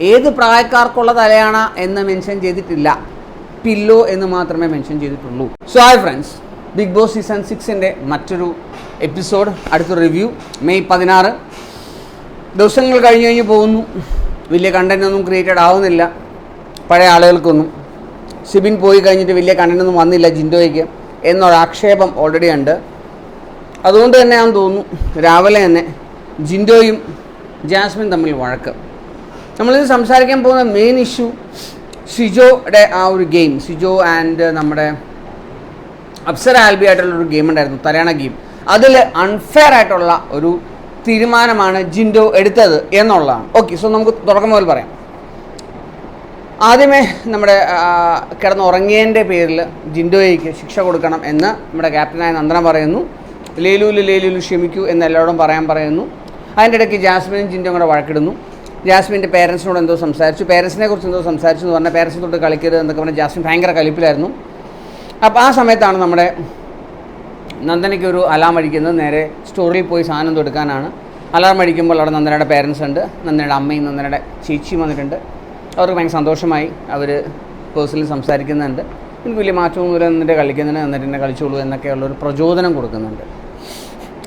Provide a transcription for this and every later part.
ഏത് പ്രായക്കാർക്കുള്ള തലയാണ് എന്ന് മെൻഷൻ ചെയ്തിട്ടില്ല. പില്ലോ എന്ന് മാത്രമേ മെൻഷൻ ചെയ്തിട്ടുള്ളൂ. So hi friends Bigg Boss season സിക്സിന്റെ മറ്റൊരു എപ്പിസോഡ് അടുത്ത റിവ്യൂ മെയ് പതിനാറ്. ദിവസങ്ങൾ കഴിഞ്ഞ് കഴിഞ്ഞ് പോകുന്നു. വലിയ കണ്ടന്റൊന്നും ക്രിയേറ്റഡ് ആവുന്നില്ല. പഴയ ആളുകൾക്കൊന്നും. സിബിൻ പോയി കഴിഞ്ഞിട്ട് വലിയ കണ്ടന്റൊന്നും വന്നില്ല ജിൻഡോയ്ക്ക് എന്നൊരു ആക്ഷേപം ഓൾറെഡി ഉണ്ട്. അതുകൊണ്ട് തന്നെ ഞാൻ തോന്നുന്നു. രാവിലെ തന്നെ ജിൻഡോയും ജാസ്മിൻ തമ്മിൽ വഴക്ക്. നമ്മളിത് സംസാരിക്കാൻ പോകുന്ന മെയിൻ ഇഷ്യൂ സിജോയുടെ ആ ഒരു ഗെയിം സിജോ ആൻഡ് നമ്മുടെ അപ്സര ആൽബി ആയിട്ടുള്ള ഒരു ഗെയിം ഉണ്ടായിരുന്നു തലയാണ ഗെയിം അതിൽ അൺഫെയർ ആയിട്ടുള്ള ഒരു തീരുമാനമാണ് ജിൻഡോ എടുത്തത് എന്നുള്ളതാണ്. ഓക്കെ സോ നമുക്ക് തുടക്കം മുതൽ പറയാം. ആദ്യമേ നമ്മുടെ കിടന്നുറങ്ങിയതിന്റെ പേരിൽ ജിൻഡോയ്ക്ക് ശിക്ഷ കൊടുക്കണം എന്ന് നമ്മുടെ ക്യാപ്റ്റനായ നന്ദന പറയുന്നു. ലേലൂൽ ലേലൂൽ ക്ഷമിക്കൂ എന്ന് എല്ലാവരോടും പറയാൻ പറയുന്നു. അതിന്റെ ഇടയ്ക്ക് ജാസ്മിനും ജിൻഡോ കൂടെ വഴക്കിടുന്നു. ജാസ്മിന്റെ പേരൻസിനോട് എന്തോ സംസാരിച്ചു. പേരൻസിനെ കുറിച്ച് എന്തോ സംസാരിച്ചു എന്ന് പറഞ്ഞാൽ പേരൻസിനെ തൊട്ട് കളിക്കരുത് എന്നൊക്കെ പറഞ്ഞാൽ ജാസ്മിൻ ഭയങ്കര കലിപ്പിലായിരുന്നു അപ്പോൾ ആ സമയത്താണ് നമ്മുടെ നന്ദനയ്ക്ക് ഒരു അലാം അടിക്കുന്നത്. നേരെ സ്റ്റോറിൽ പോയി സാധനം തൊടുക്കാനാണ് അലാം അടിക്കുമ്പോൾ അവിടെ നന്ദനയുടെ പേരൻസ് ഉണ്ട്. നന്ദനയുടെ അമ്മയും നന്ദനയുടെ ചേച്ചിയും വന്നിട്ടുണ്ട്. അവർക്ക് ഭയങ്കര സന്തോഷമായി അവർ പേഴ്സണലി സംസാരിക്കുന്നുണ്ട്. എനിക്ക് വലിയ മാറ്റമൊന്നുമില്ല എന്നിട്ട് കളിക്കുന്നതിന് എന്നിട്ട് എന്നെ കളിച്ചോളൂ എന്നൊക്കെയുള്ളൊരു പ്രചോദനം കൊടുക്കുന്നുണ്ട്.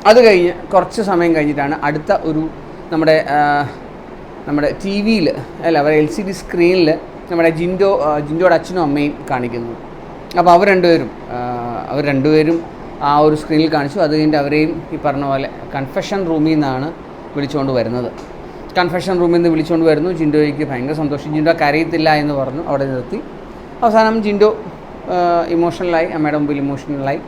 അത് കഴിഞ്ഞ് കുറച്ച് സമയം കഴിഞ്ഞിട്ടാണ് അടുത്ത ഒരു നമ്മുടെ നമ്മുടെ ടി വിയിൽ അല്ല അവർ എൽ സി ഡി സ്ക്രീനിൽ നമ്മുടെ ജിൻഡോ ജിൻഡോയുടെ അച്ഛനും അമ്മയും കാണിക്കുന്നു. അപ്പോൾ അവർ രണ്ടുപേരും അവർ രണ്ടുപേരും ആ ഒരു സ്ക്രീനിൽ കാണിച്ചു. അത് കഴിഞ്ഞിട്ട് അവരെയും ഈ പറഞ്ഞ പോലെ കൺഫെഷൻ റൂമിൽ നിന്നാണ് വിളിച്ചുകൊണ്ട് വരുന്നത്. കൺഫെഷൻ റൂമിൽ നിന്ന് വിളിച്ചുകൊണ്ട് വരുന്നു. ജിൻഡോയ്ക്ക് ഭയങ്കര സന്തോഷം. ജിൻഡോ കരയത്തില്ല എന്ന് പറഞ്ഞു. അവിടെ നിർത്തി. അവസാനം ജിൻഡോ ഇമോഷണലായി അമ്മയുടെ മുമ്പിൽ ഇമോഷണലായി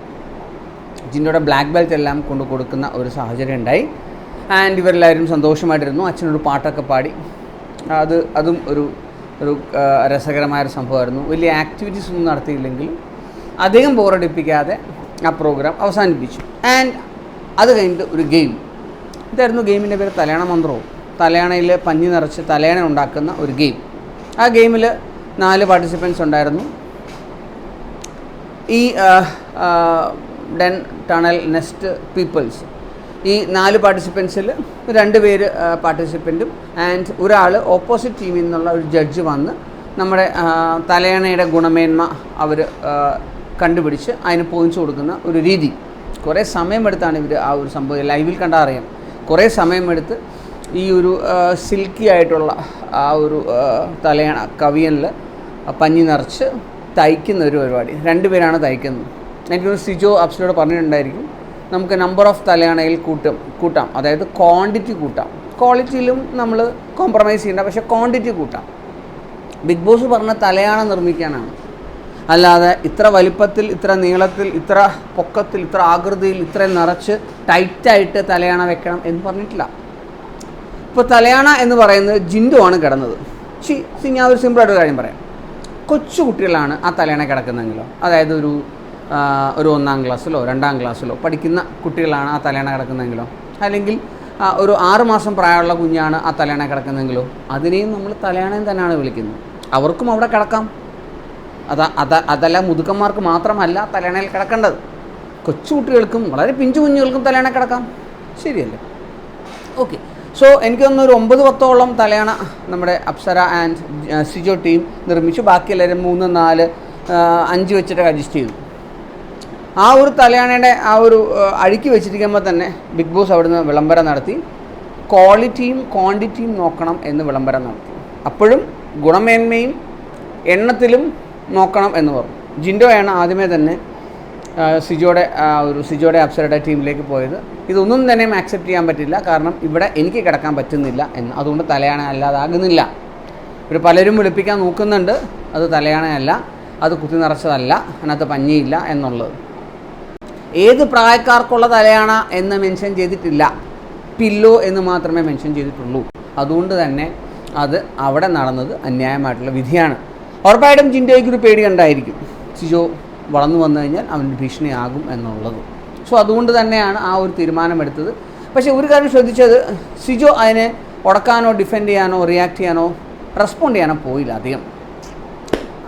ജിൻഡോയുടെ ബ്ലാക്ക് ബെൽറ്റ് എല്ലാം കൊണ്ട് കൊടുക്കുന്ന ഒരു സാഹചര്യം ഉണ്ടായി. ആൻഡ് ഇവരെല്ലാവരും സന്തോഷമായിട്ടിരുന്നു. അച്ഛനൊരു പാട്ടൊക്കെ പാടി. അത് അതും ഒരു ഒരു രസകരമായൊരു സംഭവമായിരുന്നു. വലിയ ആക്ടിവിറ്റീസ് ഒന്നും നടത്തിയില്ലെങ്കിൽ അധികം ബോറടിപ്പിക്കാതെ ആ പ്രോഗ്രാം അവസാനിപ്പിച്ചു. ആൻഡ് അത് കഴിഞ്ഞിട്ട് ഒരു ഗെയിം ഇതായിരുന്നു ഗെയിമിന്റെ പേര് തലയാണ മന്ത്രവും. തലയാണയിൽ പഞ്ഞി നിറച്ച് തലയണ ഉണ്ടാക്കുന്ന ഒരു ഗെയിം ആ ഗെയിമിൽ നാല് പാർട്ടിസിപ്പൻസ് ഉണ്ടായിരുന്നു. ഈ ഡെൻ ടണൽ നെസ്റ്റ് പീപ്പിൾസ് ഈ നാല് പാർട്ടിസിപ്പൻസിൽ രണ്ട് പേര് പാർട്ടിസിപ്പന്റും ആൻഡ് ഒരാൾ ഓപ്പോസിറ്റ് ടീമിൽ നിന്നുള്ള ഒരു ജഡ്ജ് വന്ന് നമ്മുടെ തലയണയുടെ ഗുണമേന്മ അവർ കണ്ടുപിടിച്ച് അതിന് പോയിൻസ് കൊടുക്കുന്ന ഒരു രീതി. കുറേ സമയമെടുത്താണ് ഇവർ ആ ഒരു സംഭവം ലൈവിൽ കണ്ടാൽ അറിയാം. കുറേ സമയമെടുത്ത് ഈ ഒരു സിൽക്കി ആയിട്ടുള്ള ആ ഒരു തലയണ കവിയനിൽ പഞ്ഞി നിറച്ച് തയ്ക്കുന്ന ഒരു പരിപാടി. രണ്ടുപേരാണ് തയ്ക്കുന്നത്. എനിക്കൊരു സിജോ അപ്സിലോട് പറഞ്ഞിട്ടുണ്ടായിരിക്കും. നമുക്ക് നമ്പർ ഓഫ് തലയാണയിൽ കൂട്ടും കൂട്ടാം. അതായത് ക്വാണ്ടിറ്റി കൂട്ടാം. ക്വാളിറ്റിയിലും നമ്മൾ കോംപ്രമൈസ് ചെയ്യേണ്ട പക്ഷേ ക്വാണ്ടിറ്റി കൂട്ടാം. ബിഗ് ബോസ് പറഞ്ഞ തലയാണ നിർമ്മിക്കാനാണ്. അല്ലാതെ ഇത്ര വലിപ്പത്തിൽ ഇത്ര നീളത്തിൽ ഇത്ര പൊക്കത്തിൽ ഇത്ര ആകൃതിയിൽ ഇത്ര നിറച്ച് ടൈറ്റായിട്ട് തലയാണ വെക്കണം എന്ന് പറഞ്ഞിട്ടില്ല. ഇപ്പോൾ തലയാണ എന്ന് പറയുന്നത് ജിൻഡു ആണ് കിടന്നത്. ശി സി ഞാൻ ഒരു സിമ്പിളായിട്ടൊരു കാര്യം പറയാം. കൊച്ചു കുട്ടികളാണ് ആ തലയാണ കിടക്കുന്നതെങ്കിലോ അതായത് ഒരു ഒരു ഒന്നാം ക്ലാസ്സിലോ രണ്ടാം ക്ലാസ്സിലോ പഠിക്കുന്ന കുട്ടികളാണ് ആ തലേണ കിടക്കുന്നതെങ്കിലോ? അല്ലെങ്കിൽ ഒരു ആറുമാസം പ്രായമുള്ള കുഞ്ഞാണ് ആ തലേണ കിടക്കുന്നതെങ്കിലോ? അതിനെയും നമ്മൾ തലയണയും തന്നെയാണ് വിളിക്കുന്നത്. അവർക്കും അവിടെ കിടക്കാം. അതാ അത അതല്ല മുതുക്കന്മാർക്ക് മാത്രമല്ല തലേണയിൽ കിടക്കേണ്ടത്. കൊച്ചുകുട്ടികൾക്കും വളരെ പിഞ്ചു കുഞ്ഞുങ്ങൾക്കും തലേണ കിടക്കാം. ശരിയല്ലേ? ഓക്കെ. സോ എനിക്ക് തോന്നുന്നു ഒരു ഒമ്പത് പത്തോളം തലയണ നമ്മുടെ അപ്സര ആൻഡ് സിജോ ടീം നിർമ്മിച്ചു. ബാക്കി എല്ലാവരും മൂന്ന് നാല് അഞ്ച് വെച്ചിട്ട് അഡ്ജസ്റ്റ് ചെയ്തു. ആ ഒരു തലയാണയുടെ ആ ഒരു അഴുക്കി വെച്ചിരിക്കുമ്പോൾ തന്നെ ബിഗ് ബോസ് അവിടുന്ന് വിളംബരം നടത്തി. ക്വാളിറ്റിയും ക്വാണ്ടിറ്റിയും നോക്കണം എന്ന് വിളംബരം നടത്തി. അപ്പോഴും ഗുണമേന്മയും എണ്ണത്തിലും നോക്കണം എന്ന് പറഞ്ഞു. ജിൻഡോയാണ് ആദ്യമേ തന്നെ സിജോയുടെ ഒരു സിജോയുടെ അപ്സരയുടെ ടീമിലേക്ക് പോയത്. ഇതൊന്നും തന്നെ ആക്സെപ്റ്റ് ചെയ്യാൻ പറ്റില്ല. കാരണം ഇവിടെ എനിക്ക് കിടക്കാൻ പറ്റുന്നില്ല എന്ന്. അതുകൊണ്ട് തലയാണ അല്ലാതാകുന്നില്ല. ഇവർ പലരും വിളിപ്പിക്കാൻ നോക്കുന്നുണ്ട്. അത് തലയാണയല്ല അത് കുത്തി നിറച്ചതല്ല. അതിനകത്ത് പഞ്ഞിയില്ല എന്നുള്ളത്. ഏത് പ്രായക്കാർക്കുള്ള തലയാണ് എന്ന് മെൻഷൻ ചെയ്തിട്ടില്ല. പില്ലോ എന്ന് മാത്രമേ മെൻഷൻ ചെയ്തിട്ടുള്ളൂ. അതുകൊണ്ട് തന്നെ അത് അവിടെ നടന്നത് അന്യായമായിട്ടുള്ള വിധിയാണ്. ഉറപ്പായിട്ടും ചിന്തയ്ക്ക് ഒരു പേടി കണ്ടായിരിക്കും സിജോ വളർന്നു വന്നു കഴിഞ്ഞാൽ അവന് ഭീഷണിയാകും എന്നുള്ളത്. സോ അതുകൊണ്ട് തന്നെയാണ് ആ ഒരു തീരുമാനമെടുത്തത്. പക്ഷേ ഒരു കാര്യം ശ്രദ്ധിച്ചത് സിജോ അതിനെ ഉടക്കാനോ ഡിഫെൻഡ് ചെയ്യാനോ റിയാക്ട് ചെയ്യാനോ റെസ്പോണ്ട് ചെയ്യാനോ പോയില്ല അധികം.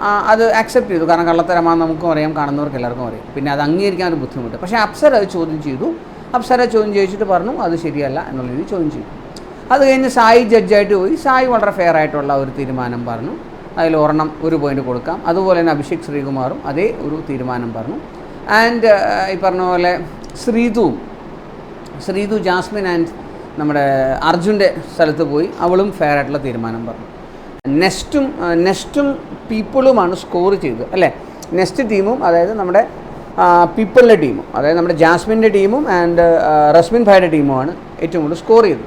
അത് ആക്സെപ്റ്റ് ചെയ്തു. കാരണം കള്ളത്തരമാണ് നമുക്കും അറിയാം കാണുന്നവർക്ക് എല്ലാവർക്കും അറിയാം. പിന്നെ അത് അംഗീകരിക്കാൻ ഒരു ബുദ്ധിമുട്ട്. പക്ഷേ അപ്സര അത് ചോദ്യം ചെയ്തു. അപ്സര ചോദ്യം ചോദിച്ചിട്ട് പറഞ്ഞു അത് ശരിയല്ല എന്നുള്ള രീതിയിൽ ചോദ്യം ചെയ്തു. അത് കഴിഞ്ഞ് സായി ജഡ്ജായിട്ട് പോയി. സായി വളരെ ഫെയർ ആയിട്ടുള്ള ഒരു തീരുമാനം പറഞ്ഞു. അതിൽ ഒരെണ്ണം ഒരു പോയിന്റ് കൊടുക്കാം. അതുപോലെ തന്നെ അഭിഷേക് ശ്രീകുമാറും അതേ ഒരു തീരുമാനം പറഞ്ഞു. ആൻഡ് ഈ പറഞ്ഞ പോലെ ശ്രീതുവും ശ്രീതു ജാസ്മിൻ ആൻഡ് നമ്മുടെ അർജുന്റെ സ്ഥലത്ത് പോയി. അവളും ഫെയർ ആയിട്ടുള്ള തീരുമാനം പറഞ്ഞു. നെക്സ്റ്റും നെസ്റ്റും പീപ്പിളുമാണ് സ്കോർ ചെയ്തത് അല്ലേ? നെസ്റ്റ് ടീമും അതായത് നമ്മുടെ പീപ്പിളിന്റെ ടീമും അതായത് നമ്മുടെ ജാസ്മിന്റെ ടീമും ആൻഡ് റസ്മിൻ ഭായുടെ ടീമുമാണ് ഏറ്റവും കൂടുതൽ സ്കോർ ചെയ്തത്.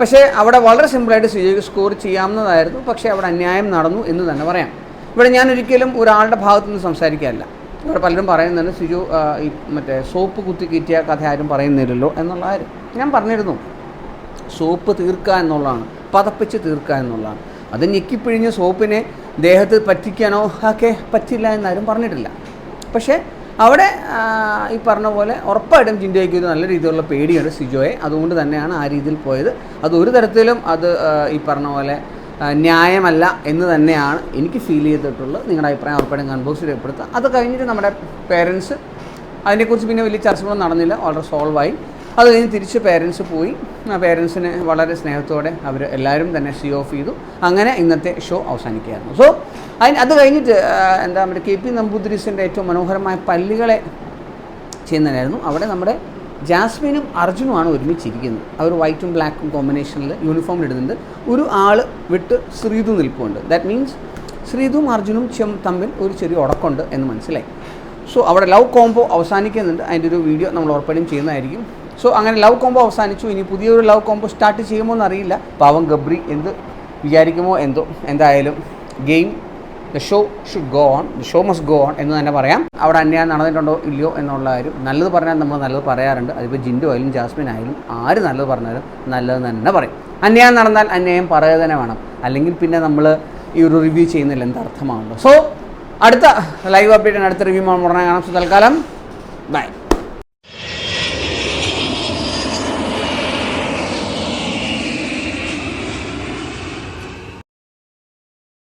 പക്ഷേ അവിടെ വളരെ സിമ്പിളായിട്ട് സിജോയ്ക്ക് സ്കോർ ചെയ്യാവുന്നതായിരുന്നു പക്ഷേ അവിടെ അന്യായം നടന്നു എന്ന് തന്നെ പറയാം. ഇവിടെ ഞാൻ ഒരിക്കലും ഒരാളുടെ ഭാഗത്തു നിന്ന് സംസാരിക്കാറില്ല. ഇവിടെ പലരും പറയുന്നുണ്ട് സിജു ഈ മറ്റേ സോപ്പ് കുത്തി കീറ്റിയ കഥ ആരും പറയുന്നില്ലല്ലോ എന്നുള്ള കാര്യം. ഞാൻ പറഞ്ഞിരുന്നു സോപ്പ് തീർക്കുക എന്നുള്ളതാണ് പതപ്പിച്ച് തീർക്കുക എന്നുള്ളതാണ്. അത് ഞെക്കിപ്പിഴിഞ്ഞ് സോപ്പിനെ ദേഹത്ത് പറ്റിക്കാനോ ഒക്കെ പറ്റില്ല എന്നാരും പറഞ്ഞിട്ടില്ല. പക്ഷേ അവിടെ ഈ പറഞ്ഞ പോലെ ഉറപ്പായിട്ടും ജിൻഡോയ്ക്ക് ഒരു നല്ല രീതിയിലുള്ള പേടിയാണ് സിജോയെ. അതുകൊണ്ട് തന്നെയാണ് ആ രീതിയിൽ പോയത്. അത് ഒരു തരത്തിലും അത് ഈ പറഞ്ഞ പോലെ ന്യായമല്ല എന്ന് തന്നെയാണ് എനിക്ക് ഫീൽ ചെയ്തിട്ടുള്ളത്. നിങ്ങളുടെ അഭിപ്രായം ഉറപ്പായിട്ടും കൺബോക്സ് രേഖപ്പെടുത്തുക. അത് കഴിഞ്ഞിട്ട് നമ്മുടെ പേരൻസ് അതിനെക്കുറിച്ച് പിന്നെ വലിയ ചർച്ചകളൊന്നും നടന്നില്ല. വളരെ സോൾവായി അത് കഴിഞ്ഞ് തിരിച്ച് പേരൻസ് പോയി. ആ പേരൻസിന് വളരെ സ്നേഹത്തോടെ അവർ എല്ലാവരും തന്നെ സി ഓഫ് ചെയ്തു. അങ്ങനെ ഇന്നത്തെ ഷോ അവസാനിക്കുകയായിരുന്നു. സോ അതിന് അത് കഴിഞ്ഞിട്ട് എന്താ നമ്മുടെ കെ പി നമ്പൂതിരിസിന്റെ ഏറ്റവും മനോഹരമായ പല്ലുകളെ ചെയ്യുന്നതായിരുന്നു. അവിടെ നമ്മുടെ ജാസ്മിനും അർജുനുമാണ് ഒരുമിച്ചിരിക്കുന്നത്. അവർ വൈറ്റും ബ്ലാക്കും കോമ്പിനേഷനിൽ യൂണിഫോം ഇടുന്നുണ്ട്. ഒരു ആൾ വിട്ട് ശ്രീതു നിൽപ്പുണ്ട്. ദാറ്റ് മീൻസ് ശ്രീതും അർജുനും ചെം തമ്മിൽ ഒരു ചെറിയ ഉടക്കമുണ്ട് എന്ന് മനസ്സിലായി. സോ അവിടെ ലവ് കോംബോ അവസാനിക്കുന്നുണ്ട്. അതിന്റെ ഒരു വീഡിയോ നമ്മൾ ഉറപ്പായും ചെയ്യുന്നതായിരിക്കും. സോ അങ്ങനെ ലവ് കോംബോ അവസാനിച്ചു. ഇനി പുതിയൊരു ലവ് കോംബോ സ്റ്റാർട്ട് ചെയ്യുമോ എന്നറിയില്ല. പാവം ഗബ്രി എന്ത് വിചാരിക്കുമോ എന്തോ എന്തായാലും game the show should go on the show must go on എന്ന് തന്നെ പറയാം. അവിടെ അന്യായം നടന്നിട്ടുണ്ടോ ഇല്ലയോ എന്നുള്ള കാര്യം നല്ലത് പറഞ്ഞാൽ നമ്മൾ നല്ലത് പറയാറുണ്ട്. അതിപ്പോൾ ജിൻഡു ആയാലും ജാസ്മിൻ ആയാലും ആര് നല്ലത് പറഞ്ഞാലും നല്ലത് തന്നെ പറയും. അന്യായം നടന്നാൽ അന്യായം പറയുക തന്നെ വേണം. അല്ലെങ്കിൽ പിന്നെ നമ്മൾ ഈ ഒരു റിവ്യൂ ചെയ്യുന്നതിൽ എന്തർത്ഥമാണല്ലോ സോ അടുത്ത ലൈവ് അപ്ഡേറ്റ് അടുത്ത റിവ്യൂ ഉടനെ കാണാം. സോ തൽക്കാലം ബൈ